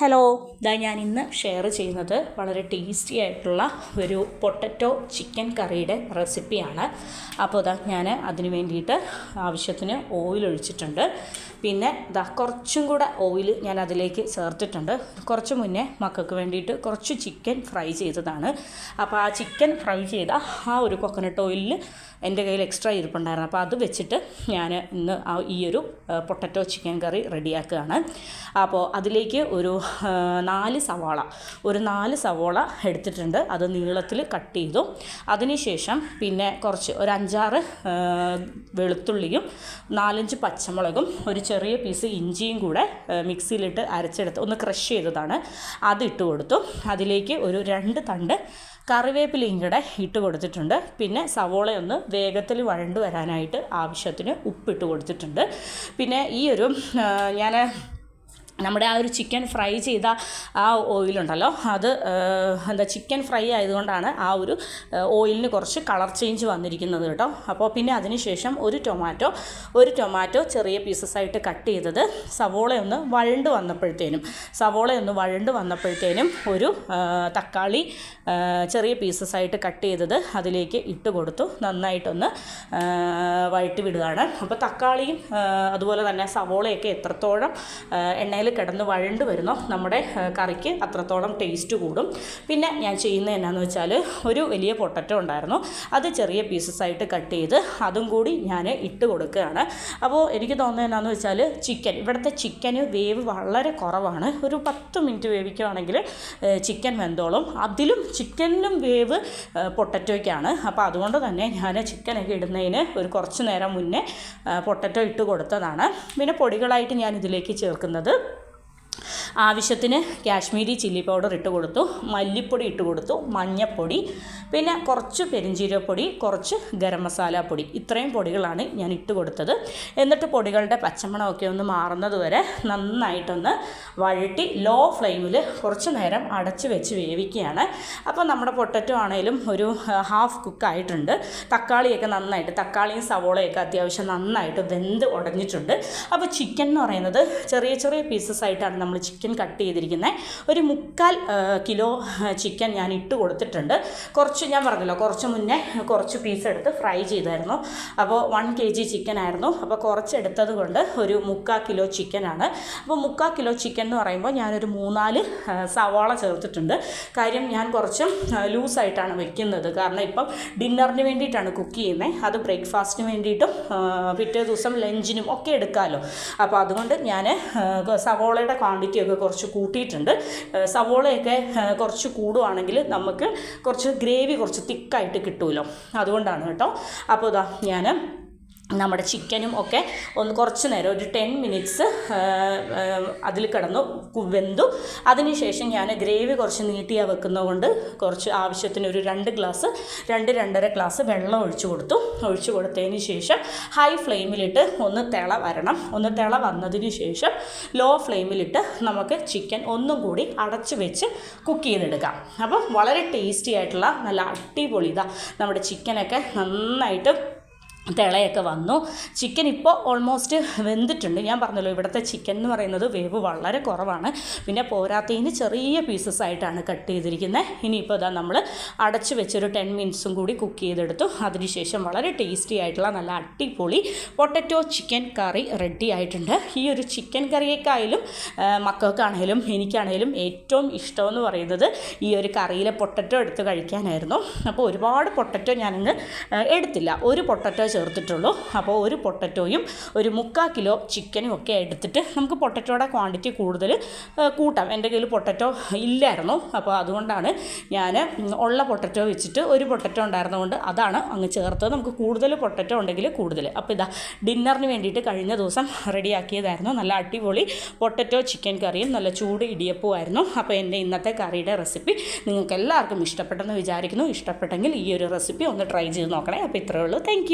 Hello ഇതാ ഞാൻ ഇന്ന് ഷെയർ ചെയ്യുന്നത് വളരെ ടേസ്റ്റി ആയിട്ടുള്ള ഒരു പൊട്ടറ്റോ ചിക്കൻ കറിയുടെ റെസിപ്പിയാണ് അപ്പോൾ ഇതാ ഞാൻ അതിന് വേണ്ടിയിട്ട് ആവശ്യത്തിന് ഓയിൽ ഒഴിച്ചിട്ടുണ്ട്. പിന്നെ ഇതാ കുറച്ചും കൂടെ ഓയിൽ ഞാൻ അതിലേക്ക് ചേർത്തിട്ടുണ്ട്. കുറച്ച് മുന്നേ മക്കൾക്ക് വേണ്ടിയിട്ട് കുറച്ച് ചിക്കൻ ഫ്രൈ ചെയ്തതാണ്. അപ്പോൾ ആ ചിക്കൻ ഫ്രൈ ചെയ്ത ആ ഒരു കൊക്കനട്ട് ഓയിലിൽ എന്റെ കയ്യിൽ എക്സ്ട്രാ ഇരിപ്പുണ്ടായിരുന്നു. അപ്പോൾ അത് വെച്ചിട്ട് ഞാൻ ഇന്ന് ഈ ഒരു പൊട്ടറ്റോ ചിക്കൻ കറി റെഡിയാക്കുകയാണ്. അപ്പോൾ അതിലേക്ക് ഒരു നാല് സവാള ഒരു നാല് സവാള എടുത്തിട്ടുണ്ട്. അത് നീളത്തിൽ കട്ട് ചെയ്തു. അതിനുശേഷം പിന്നെ കുറച്ച് ഒരു അഞ്ചാറ് വെളുത്തുള്ളിയും നാലഞ്ച് പച്ചമുളകും ഒരു ചെറിയ പീസ് ഇഞ്ചിയും കൂടെ മിക്സിയിലിട്ട് അരച്ചെടുത്ത് ഒന്ന് ക്രഷ് ചെയ്തതാണ്. അത് കൊടുത്തു. അതിലേക്ക് ഒരു രണ്ട് തണ്ട് കറിവേപ്പിലയും കൂടെ ഇട്ട് കൊടുത്തിട്ടുണ്ട്. പിന്നെ സവോളയൊന്ന് വേഗത്തിൽ വഴണ്ട് വരാനായിട്ട് ആവശ്യത്തിന് ഉപ്പിട്ട് കൊടുത്തിട്ടുണ്ട്. പിന്നെ ഈ ഒരു ഞാൻ നമ്മുടെ ആ ഒരു ചിക്കൻ ഫ്രൈ ചെയ്ത ആ ഓയിലുണ്ടല്ലോ അത് എന്താ ചിക്കൻ ഫ്രൈ ആയതുകൊണ്ടാണ് ആ ഒരു ഓയിലിന് കുറച്ച് കളർ ചേഞ്ച് വന്നിരിക്കുന്നത് കേട്ടോ. അപ്പോൾ പിന്നെ അതിന് ശേഷം ഒരു ടൊമാറ്റോ ഒരു ടൊമാറ്റോ ചെറിയ പീസസ് ആയിട്ട് കട്ട് ചെയ്തത് സവോള ഒന്ന് വഴണ്ട് വന്നപ്പോഴത്തേനും സവോള ഒന്ന് വഴണ്ട് വന്നപ്പോഴത്തേനും ഒരു തക്കാളി ചെറിയ പീസസ് ആയിട്ട് കട്ട് ചെയ്തത് അതിലേക്ക് ഇട്ട് കൊടുത്തു. നന്നായിട്ടൊന്ന് വഴറ്റി വിടുകയാണ്. അപ്പോൾ തക്കാളിയും അതുപോലെ തന്നെ സവോളയൊക്കെ എത്രത്തോളം എണ്ണയിൽ കിടന്ന് വഴണ്ട് വരുന്നോ നമ്മുടെ കറിക്ക് അത്രത്തോളം ടേസ്റ്റ് കൂടും. പിന്നെ ഞാൻ ചെയ്യുന്നത് എന്നാന്ന് വെച്ചാൽ ഒരു വലിയ പൊട്ടറ്റോ ഉണ്ടായിരുന്നു. അത് ചെറിയ പീസസ് ആയിട്ട് കട്ട് ചെയ്ത് അതും കൂടി ഞാൻ ഇട്ട് കൊടുക്കുകയാണ്. അപ്പോൾ എനിക്ക് തോന്നുന്നത് എന്നാന്ന് വെച്ചാൽ ചിക്കൻ ഇവിടുത്തെ ചിക്കന് വേവ് വളരെ കുറവാണ്. ഒരു പത്ത് മിനിറ്റ് വേവിക്കുകയാണെങ്കിൽ ചിക്കൻ വെന്തോളും. അതിലും ചിക്കനിലും വേവ് പൊട്ടറ്റോയ്ക്കാണ്. അപ്പോൾ അതുകൊണ്ട് തന്നെ ഞാൻ ചിക്കനൊക്കെ ഇടുന്നതിന് ഒരു കുറച്ച് നേരം മുന്നേ പൊട്ടറ്റോ ഇട്ട് കൊടുത്തതാണ്. പിന്നെ പൊടികളായിട്ട് ഞാൻ ഇതിലേക്ക് ചേർക്കുന്നത് ആവശ്യത്തിന് കാശ്മീരി ചില്ലി പൗഡർ ഇട്ട് കൊടുത്തു മല്ലിപ്പൊടി ഇട്ട് കൊടുത്തു മഞ്ഞപ്പൊടി പിന്നെ കുറച്ച് പെരിഞ്ചീരപ്പൊടി കുറച്ച് ഗരം മസാല പൊടി. ഇത്രയും പൊടികളാണ് ഞാൻ ഇട്ട് കൊടുത്തത്. എന്നിട്ട് പൊടികളുടെ പച്ചമണമൊക്കെ ഒന്ന് മാറുന്നത് വരെ നന്നായിട്ടൊന്ന് വഴട്ടി ലോ ഫ്ലെയിമിൽ കുറച്ച് നേരം അടച്ച് വെച്ച് വേവിക്കുകയാണ്. അപ്പോൾ നമ്മുടെ പൊട്ടറ്റോ ആണെങ്കിലും ഒരു ഹാഫ് കുക്കായിട്ടുണ്ട്. തക്കാളിയൊക്കെ നന്നായിട്ട് തക്കാളിയും സവോളയൊക്കെ അത്യാവശ്യം നന്നായിട്ട് വെന്ത് ഉടഞ്ഞിട്ടുണ്ട്. അപ്പോൾ ചിക്കൻ എന്ന് പറയുന്നത് ചെറിയ ചെറിയ പീസസ് ആയിട്ടാണ് നമ്മൾ ചിക്കൻ കട്ട് ചെയ്തിരിക്കുന്നത് ഒരു മുക്കാൽ കിലോ ചിക്കൻ ഞാൻ ഇട്ട് കൊടുത്തിട്ടുണ്ട്. കുറച്ച് ഞാൻ പറഞ്ഞല്ലോ കുറച്ച് മുന്നേ കുറച്ച് പീസ് എടുത്ത് ഫ്രൈ ചെയ്തായിരുന്നു. അപ്പോൾ വൺ കെ ജി ചിക്കൻ ആയിരുന്നു. അപ്പോൾ കുറച്ച് എടുത്തത് കൊണ്ട് ഒരു മുക്കാൽ കിലോ ചിക്കനാണ് അപ്പോൾ മുക്കാൽ കിലോ ചിക്കൻ എന്ന് പറയുമ്പോൾ ഞാനൊരു മൂന്നാൽ സവാള ചേർത്തിട്ടുണ്ട്. കാര്യം ഞാൻ കുറച്ച് ലൂസായിട്ടാണ് വെക്കുന്നത്. കാരണം ഇപ്പം ഡിന്നറിന് വേണ്ടിയിട്ടാണ് കുക്ക് ചെയ്യുന്നത് അത് ബ്രേക്ക്ഫാസ്റ്റിന് വേണ്ടിയിട്ടും പിറ്റേ ദിവസം ലഞ്ചിനും ഒക്കെ എടുക്കാമല്ലോ അപ്പോൾ അതുകൊണ്ട് ഞാൻ സവോളയുടെ ക്വാണ്ടിറ്റി ഒക്കെ കുറച്ച് കൂട്ടിയിട്ടുണ്ട്. സവോളയൊക്കെ കുറച്ച് കൂടുവാണെങ്കിൽ നമുക്ക് കുറച്ച് ഗ്രേവി കുറച്ച് തിക്കായിട്ട് കിട്ടുമല്ലോ അതുകൊണ്ടാണ് കേട്ടോ. അപ്പോൾ ഇതാ ഞാൻ നമ്മുടെ ചിക്കനും ഒക്കെ ഒന്ന് കുറച്ച് നേരം ഒരു ടെൻ മിനിറ്റ്സ് അതിൽ കിടന്നു വെന്തു. അതിനുശേഷം ഞാൻ ഗ്രേവി കുറച്ച് നീട്ടിയാൽ വെക്കുന്നതുകൊണ്ട് കുറച്ച് ആവശ്യത്തിന് ഒരു രണ്ട് ഗ്ലാസ് രണ്ട് രണ്ടര ഗ്ലാസ് വെള്ളം ഒഴിച്ചു കൊടുത്തു. ഒഴിച്ചു കൊടുത്തതിന് ശേഷം ഹൈ ഫ്ലെയിമിലിട്ട് ഒന്ന് തിള വരണം. ഒന്ന് തിള വന്നതിന് ശേഷം ലോ ഫ്ലെയിമിലിട്ട് നമുക്ക് ചിക്കൻ ഒന്നും കൂടി അടച്ചു വെച്ച് കുക്ക് ചെയ്തെടുക്കാം. അപ്പം വളരെ ടേസ്റ്റി ആയിട്ടുള്ള നല്ല അടിപൊളി നമ്മുടെ ചിക്കനൊക്കെ നന്നായിട്ട് തിളയൊക്കെ വന്നു. ചിക്കൻ ഇപ്പോൾ ഓൾമോസ്റ്റ് വെന്തിട്ടുണ്ട്. ഞാൻ പറഞ്ഞല്ലോ ഇവിടുത്തെ ചിക്കൻ എന്ന് പറയുന്നത് വേവ് വളരെ കുറവാണ്. പിന്നെ പോരാത്തതിന് ചെറിയ പീസസ് ആയിട്ടാണ് കട്ട് ചെയ്തിരിക്കുന്നത് ഇനിയിപ്പോൾ ഇതാ നമ്മൾ അടച്ചു വെച്ചൊരു ടെൻ മിനിറ്റ്സും കൂടി കുക്ക് ചെയ്തെടുത്തു. അതിനുശേഷം വളരെ ടേസ്റ്റി ആയിട്ടുള്ള നല്ല അടിപൊളി പൊട്ടറ്റോ ചിക്കൻ കറി റെഡി ആയിട്ടുണ്ട്. ഈ ഒരു ചിക്കൻ കറിയേക്കായാലും മക്കൾക്കാണെങ്കിലും എനിക്കാണേലും ഏറ്റവും ഇഷ്ടമെന്ന് പറയുന്നത് ഈ ഒരു കറിയിലെ പൊട്ടറ്റോ എടുത്ത് കഴിക്കാനായിരുന്നു. അപ്പോൾ ഒരുപാട് പൊട്ടറ്റോ ഞാനിന്ന് എടുത്തില്ല. ഒരു പൊട്ടറ്റോ ചേർത്തിട്ടുള്ളൂ. അപ്പോൾ ഒരു പൊട്ടറ്റോയും ഒരു മുക്കാൽ കിലോ ചിക്കനും ഒക്കെ എടുത്തിട്ട് നമുക്ക് പൊട്ടറ്റോയുടെ ക്വാണ്ടിറ്റി കൂടുതൽ കൂട്ടാം. എന്റെ കയ്യിൽ പൊട്ടറ്റോ ഇല്ലായിരുന്നു. അപ്പോൾ അതുകൊണ്ടാണ് ഞാൻ ഉള്ള പൊട്ടറ്റോ വെച്ചിട്ട് ഒരു പൊട്ടറ്റോ ഉണ്ടായിരുന്നതുകൊണ്ട് അതാണ് അങ്ങ് ചേർത്തത്. നമുക്ക് കൂടുതൽ പൊട്ടറ്റോ ഉണ്ടെങ്കിൽ കൂടുതൽ. അപ്പോൾ ഇതാ ഡിന്നറിന് വേണ്ടിയിട്ട് കഴിഞ്ഞ ദിവസം റെഡിയാക്കിയതായിരുന്നു. നല്ല അടിപൊളി പൊട്ടറ്റോ ചിക്കൻ കറിയും നല്ല ചൂട് ഇടിയപ്പവും ആയിരുന്നു അപ്പോൾ എന്റെ ഇന്നത്തെ കറിയുടെ റെസിപ്പി നിങ്ങൾക്ക് എല്ലാവർക്കും ഇഷ്ടപ്പെട്ടെന്ന് വിചാരിക്കുന്നു. ഇഷ്ടപ്പെട്ടെങ്കിൽ ഈ ഒരു റെസിപ്പി ഒന്ന് ട്രൈ ചെയ്ത് നോക്കണേ. അപ്പോൾ ഇത്രയേ ഉള്ളൂ. താങ്ക്